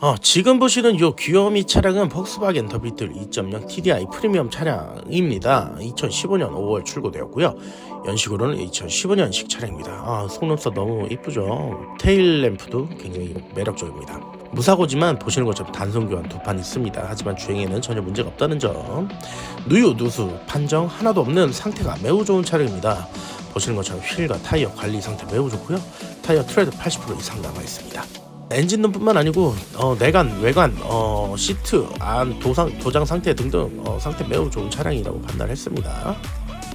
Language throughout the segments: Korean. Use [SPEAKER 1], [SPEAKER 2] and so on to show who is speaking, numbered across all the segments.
[SPEAKER 1] 어, 지금 보시는 요 귀요미 차량은 폭스바겐 더 비틀 2.0 TDI 프리미엄 차량입니다. 2015년 5월 출고되었고요. 연식으로는 2015년식 차량입니다. 아, 속눈썹 너무 이쁘죠? 테일 램프도 굉장히 매력적입니다. 무사고지만 보시는 것처럼 단속 교환 두 판 있습니다. 하지만 주행에는 전혀 문제가 없다는 점. 누유, 누수, 판정 하나도 없는 상태가 매우 좋은 차량입니다. 보시는 것처럼 휠과 타이어 관리 상태 매우 좋고요. 타이어 트레드 80% 이상 남아 있습니다. 엔진룸뿐만 아니고 어, 내관, 외관, 어, 시트, 안, 도상, 도장 상태 등등 어, 상태 매우 좋은 차량이라고 판단했습니다.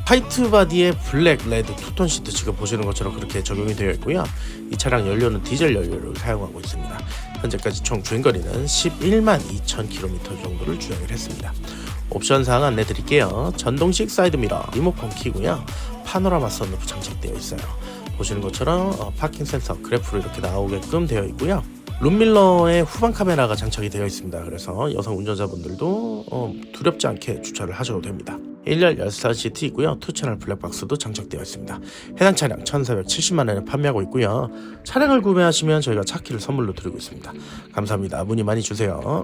[SPEAKER 1] 화이트 바디에 블랙, 레드, 투톤 시트 지금 보시는 것처럼 그렇게 적용이 되어 있고요. 이 차량 연료는 디젤 연료를 사용하고 있습니다. 현재까지 총 주행거리는 11만 2천 킬로미터 정도를 주행을 했습니다. 옵션 사항 안내 드릴게요. 전동식 사이드 미러, 리모컨 키고요. 파노라마 선루프 장착되어 있어요. 보시는 것처럼 어, 파킹 센서 그래프로 이렇게 나오게끔 되어 있고요. 룸밀러에 후방 카메라가 장착이 되어 있습니다. 그래서 여성 운전자분들도 어, 두렵지 않게 주차를 하셔도 됩니다. 1열 열선 시트 있고요. 투채널 블랙박스도 장착되어 있습니다. 해당 차량 1,470만 원에 판매하고 있고요. 차량을 구매하시면 저희가 차키를 선물로 드리고 있습니다. 감사합니다. 문의 많이 주세요.